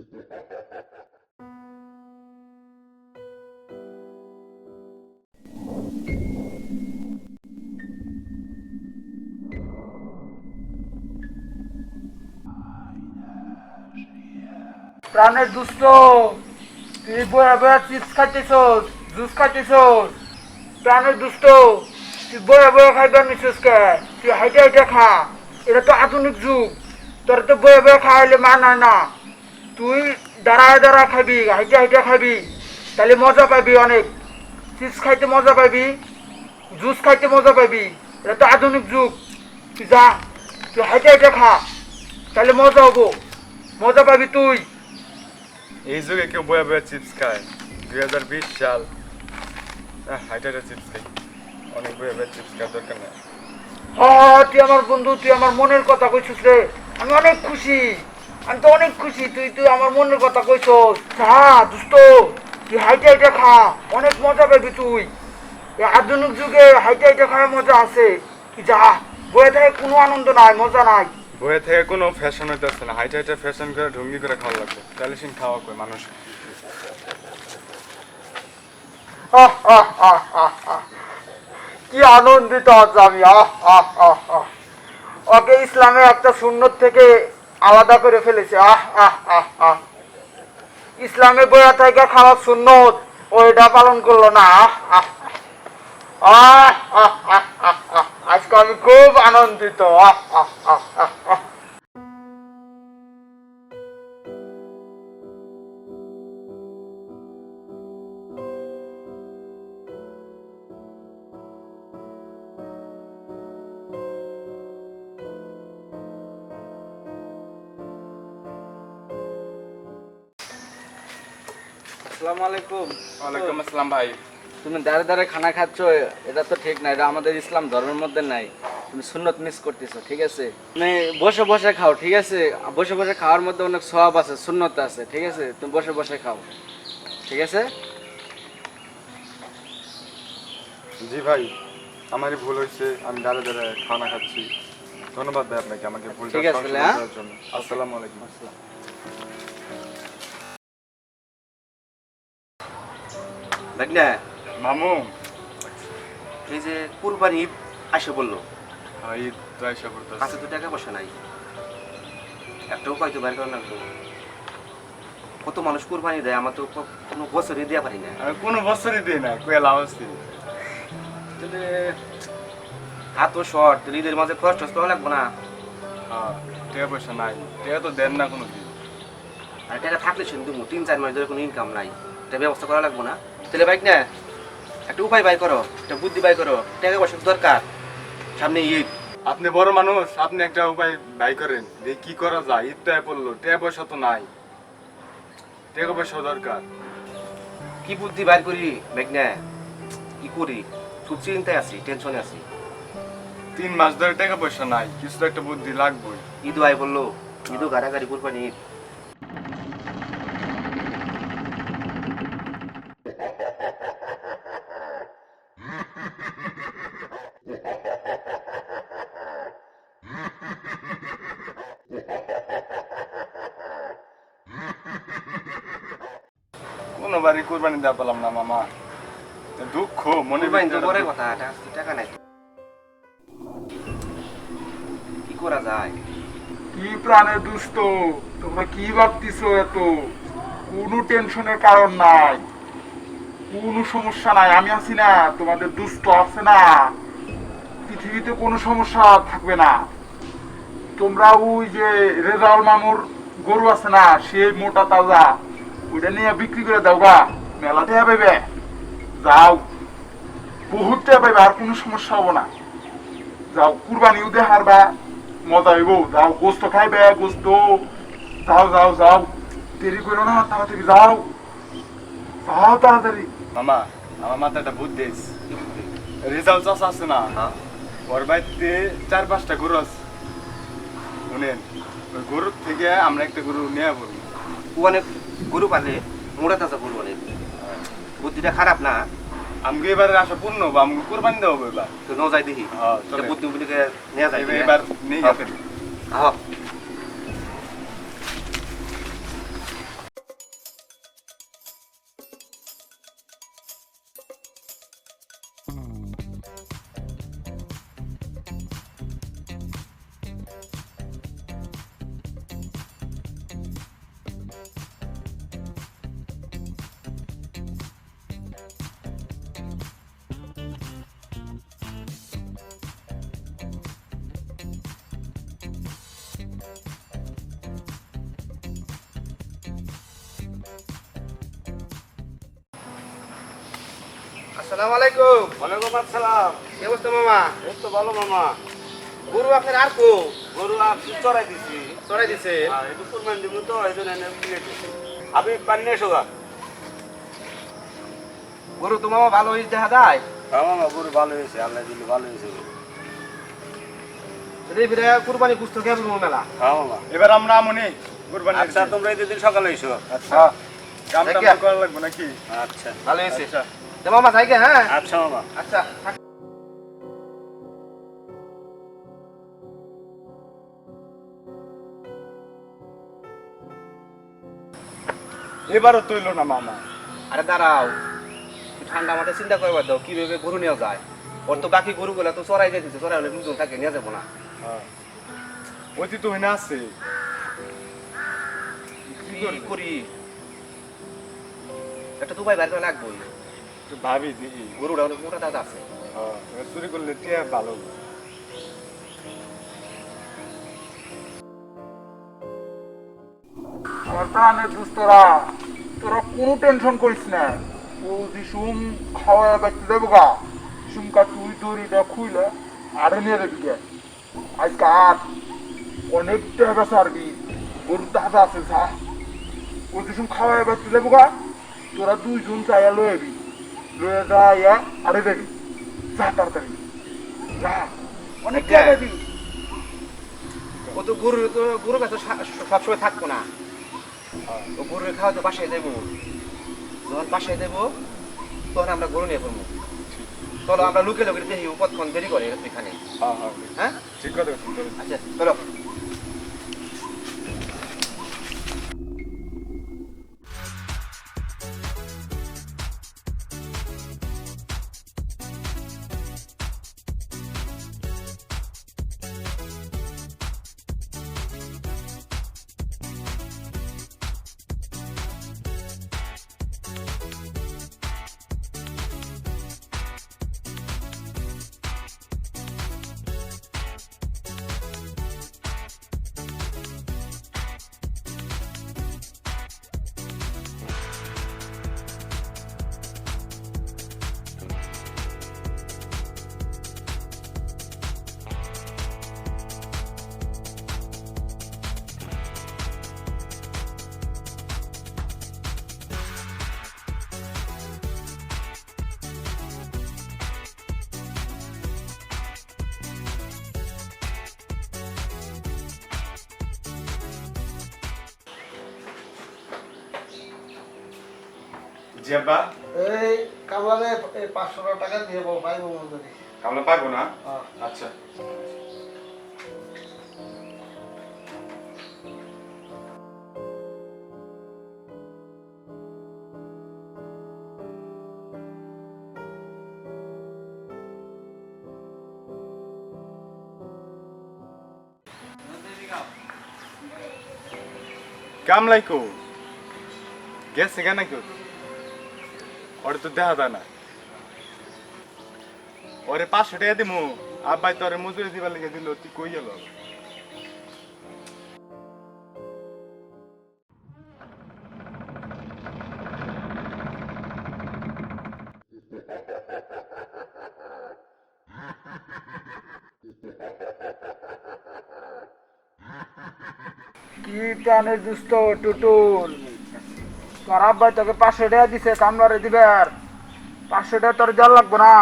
প্রাণের দুষ্ট তুই বয়া বয়া চিপস খাইতেছস, জুস খাইতেছস। প্রাণের দুষ্ট, তুই বয়া বয়া খাইবার নিছিস কে? তুই হাইটে হাইটে খা। এটা তো আধুনিক যুগ। তোর তো বয়া বয়া খাওয়াইলে মানায় না। তুই দাঁড়ায় দাঁড়া খাবি হাইটে হাইটে খাবি তাহলে মজা পাবি অনেক। চিপস খাইতে মজা পাবি জুস খাইতে মজা পাবি এটা তো আধুনিক যুগ। তুই যা তুই হাইটে হাইটে খা তাহলে মজা হব। মজা পাবি তুই। এই যুগে কেউ বয়া বয়া চিপস খায়। দুই হাজার বিশ সাল। হাইটা হাইটা চিপস খাই। অনেক বয়া বয়া চিপস খাওয়ার দরকার নেই। হ তুই আমার বন্ধু তুই আমার মনের কথা কইছিস রে। আমি অনেক খুশি। আমি তো অনেক খুশি তুই তুই আমার মনের কথা কইছস। যা দোস্ত তুই হাইটে হাইটে খা অনেক মজা পাবি তুই। আধুনিক যুগে হাইটে হাইটে খাওয়ার মজা আছে। তুই যা বয়ে থেকে কোনো আনন্দ নাই মজা নাই। বয়ে থেকে কোনো ফ্যাশন হইতেছে না হাইটা হাইটা ফ্যাশন করে ঢঙ্গি করে খাওয়া লাগবে। তাহলে সিন খাওয়া কই মানুষ। কি আনন্দিত আজ আমি আহ আহ আহ আহ। ওকে ইসলামের একটা সুন্নত থেকে আলাদা করে ফেলেছে। আহ আহ আহ আহ। ইসলামে বয়া থেকে খারাপ সুন্নত ওইটা পালন করল না। আহ আহ আহ। আহ আহ আহ আজকে আমি খুব আনন্দিত। আহ আহ আহ আহ। আসসালামু আলাইকুম। ওয়ালাইকুম আসসালাম ভাই। তুমি দাঁড়ে দাঁড়ে খানা খাচ্ছ এটা তো ঠিক না এটা আমাদের ইসলাম ধর্মের মধ্যে নাই। তুমি সুন্নত মিস করতেছো ঠিক আছে? তুমি বসে বসে খাও ঠিক আছে? বসে বসে খাওয়ার মধ্যে অনেক সওয়াব আছে সুন্নত আছে ঠিক আছে? তুমি বসে বসে খাও ঠিক আছে? জি ভাই আমারই ভুল হয়েছে আমি দাঁড়া দাঁড়া খানা খাচ্ছি। ধন্যবাদ ভাই আপনাকে আমাকে ভুলটা ঠিক আছে, হ্যাঁ? আসসালামু আলাইকুম। দেখ না মামু। এই যে কুরবানি ঈদ আসে বলল হ্যাঁ, ঈদ তো আইসা পড়তেছে। কাছে তো টাকা পয়সা নাই। একটা উপায় তো বের করা লাগবে কত মানুষ কুরবানি দেয় আমার তো কোনো বছরই দেওয়া পারি না। কোনো বছরই দিই না কয়ে লাভ তাহলে হাত তো শর্ট তাহলে ঈদের মাঝে খরচ টরচ করা লাগবে না। হ্যাঁ টাকা পয়সা নাই টাকা তো দেন না কোনো দিন আর টাকা থাকলে শুনতে তিন চার মাস ধরে কোনো ইনকাম নাই। এটা ব্যবস্থা করা লাগবে না। তাহলে বাইক না। একটা উপায় বাই করো একটা বুদ্ধি বাই করো টাকা পয়সা দরকার। সামনে ঈদ। আপনি বড় মানুষ আপনি একটা উপায় বাই করেন। যে কি করা যায়? ঈদ তো পড়ল টাকা পয়সা তো নাই। টাকা পয়সা দরকার। কি বুদ্ধি বাইর করি বাইক না? কি করি? খুব চিন্তায় আছি টেনশনে আছি। তিন মাস ধরে টাকা পয়সা নাই কিছু তো একটা বুদ্ধি লাগবে ঈদ আয় বলল ঈদও গাড়াগাড়ি কুরবানি ঈদ। কোনো কোরবানি দেওয়া পেলাম না মামা। দুঃখ মনে পরে কথা টাকা টাকা নাই। কি করা যায়? কি দুষ্ট? তোমরা কি ভাবতেছো এত? কোনো টেনশনের কারণ নাই। কোনো সমস্যা নাই আমি আছি না তোমাদের দুষ্ট আছে না। পৃথিবীতে কোনো সমস্যা থাকবে না। তোমরা ওই যে রেজাউল মামুর গরু আছে না সে মোটা তাজা। ওইটা নিয়ে বিক্রি করে দাও গা মেলা দেয়া পাইবে। যাও। বহুত পাইবে আর কোনো সমস্যা হব না। যাও কুরবানিও দে হারবা মজা হইব। যাও গোস্ত খাইবে গোস্ত। যাও যাও যাও। দেরি করো না তাড়াতাড়ি যাও। যাও তাড়াতাড়ি। মামা আমার মাথায় একটা বুদ্ধি রেজাল্ট চাষ আছে না? ওর বাড়িতে চার পাঁচটা গরু আছে। শুনেন ওই গরুর থেকে আমরা একটা গরু নিয়ে পড়ব। ওখানে গরু পালে মোড়া তাজা গরু অনেক বুদ্ধিটা খারাপ না। আমাকে এবার আশা পূর্ণ হব আমাকে কোরবানি দেবো এবার। তো ন যাই দেখি। হ্যাঁ। বুদ্ধি বুদ্ধিকে নেওয়া যায় এবার- নেই হ্যাঁ। আসসালামু আলাইকুম। ওয়ালাইকুম আসসালাম। কি অবস্থা মামা? এই তো ভালো মামা। গরু আপনার আর কো? গরু আর চড়াই দিছি। চড়াই দিছে? একটু কোরবানি দিব তো এই জন্য এনে দিয়ে দিছি। আমি পানি নিয়ে এসো গরু তো মামা ভালো হয়েছে দেখা যায়? হ্যাঁ মামা গরু ভালো হয়েছে আল্লাহ দিলে ভালো হয়েছে রে ফিরে কুরবানি কুস্ত কেমন মেলা হ্যাঁ মামা। এবার আমরা আমনি কোরবানি আচ্ছা তোমরা এই দিন সকালে এসো। আচ্ছা। কাম টাম করা লাগবে নাকি? আচ্ছা। ভালো হয়েছে আচ্ছা। মামা গে, হ্যাঁ? আচ্ছা মামা আচ্ছা এবারও তৈল না মামা। আরে দাঁড়াও। ঠান্ডা মাথায় চিন্তা করবার দাও কীভাবে গরু নিয়ে যায়। ওর তো বাকি গরুগুলা তো চড়াই যেতেছে চড়াই হলে লোকজন থাকে নিয়ে যাব না। হ্যাঁ। ওই তো হইনা আছে। করি? একটা দুবাই বাইর লাগবোই। ভাবি গরুটা অনেক মোটা দাদা আছে। হ্যাঁ চুরি করলে টিয়া ভালো। আমার প্রাণের দুস্তরা তোরা কোনো টেনশন করিস না। ও যিসুম খাওয়া ব্যক্তি দেবো গা। সুমকা তুই দড়িটা খুইলে আরে নিয়ে দেবি গে আজকে আর অনেক টাকা সারবি গরু তাজা আছে সা ও যিসুম খাওয়া ব্যক্তি দেবো গা। তোরা দুইজন চাইয়া লয়ে যাবি লয়ে দেবি। যা তাড়াতাড়ি। যা। অনেক টাকা দিবি। ও তো গরু তো গরু কাছে সবসময় থাকব না। ও গরুর খাওয়া তো বাসায় দেবো। যখন বাসায় দেবো তখন আমরা গরু নিয়ে পড়ব চলো আমরা লুকে লুকে দেখি ও কতক্ষণ দেরি করে এখানে? হ্যাঁ হ্যাঁ। হ্যাঁ? ঠিক কথা আচ্ছা চলো। জিয়াবা এই কামালে এই পাঁচশো টাকা দিয়ে বল পাইব মন্দিরে আমরা পাবো না? হ্যাঁ। আচ্ছা। কামলাই কো গেছে কেন কেউ ওরে তো দেখা যায় না। ওরে পাঁচশো টাকা দিমু। আব্বাই তোরে মজুরি দিবার লেগে দিল, তুই কই গেল? কি প্রাণের দুষ্ট টুটুল? তোর আব্বাই তোকে পাঁচশো টাকা দিছে, কামলারে দিবে আর। পাঁচশো টাকা তোর জল লাগবে না।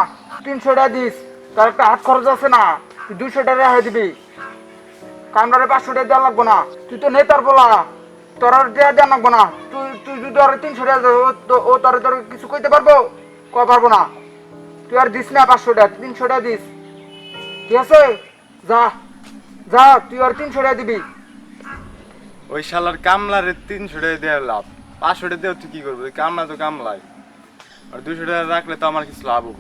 তিনশো টাকা দিস, তোর একটা হাত খরচ আছে না, তুই দুশো টাকা রেহাই দিবি। কামলারে পাঁচশো টাকা দেওয়া লাগবে না। তুই তো নেতার বলা, তোর আর দেওয়া দেওয়া লাগবে না। তুই তুই যদি আর তিনশো টাকা ও তোর তোর কিছু কইতে পারব? কয় পারব না। তুই আর দিস না পাঁচশোটা তিনশোটা দিস। ঠিক আছে? যা যা, তুই আর তিনশোটা দিবি। ওই শালার কামলারে তিনশো টাকা দেওয়ার লাভ। পাঁচশো টাকা দেওয়া তুই কি করব? কামলা তো কামলাই। আর দুশো টাকা রাখলে তো আমার কিছু লাভ হব।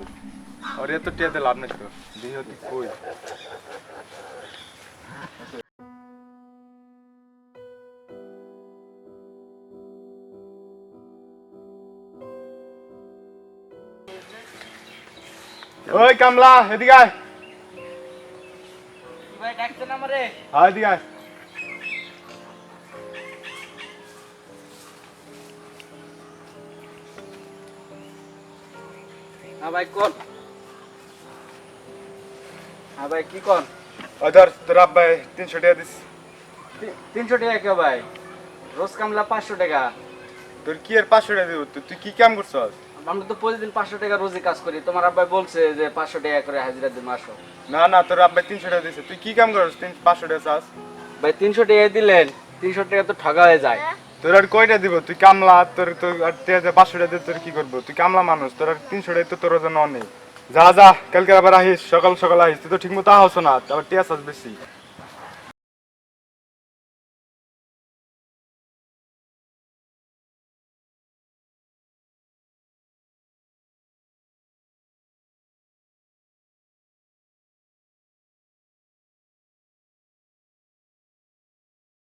আর এত টিয়াতে লাভ নেই তো। দিই তুই কই? ওই কামলা এদিকে আয়। ভাই ডাকছেন আমারে? হ্যাঁ এদিকে আয়। হ্যাঁ ভাই কোন হ্যাঁ ভাই কি কোন ধর তোর আব্বাই তিনশো টাকা দিস তিনশো টাকা কে ভাই? রোজ কামলা পাঁচশো টাকা। তোর কি আর পাঁচশো টাকা দিব? তুই তুই কি কাম করছস? আমরা তো প্রতিদিন পাঁচশো টাকা রোজই কাজ করি। তোমার আব্বাই বলছে যে পাঁচশো টাকা করে হাজিরা দিন আসো। না না তোর আব্বাই তিনশো টাকা দিছে। তুই কি কাম করছ পাঁচশো টাকা চাস। ভাই তিনশো টাকা দিলেন তিনশো টাকা তো ঠগা হয়ে যায়। তোর আর কয়টা দিব? তুই কামলা, তোর তোর, আর পাঁচশোটা দিয়ে তোর কি করব? তুই কামলা মানুষ, তোর আর তিনশো টাকা তো তোর জন্য অনেক। যা যা কালকে আবার আহিস, সকাল সকাল আহিস, তুই তো ঠিক মতো আহস না আবার টিয়া চাস বেশি।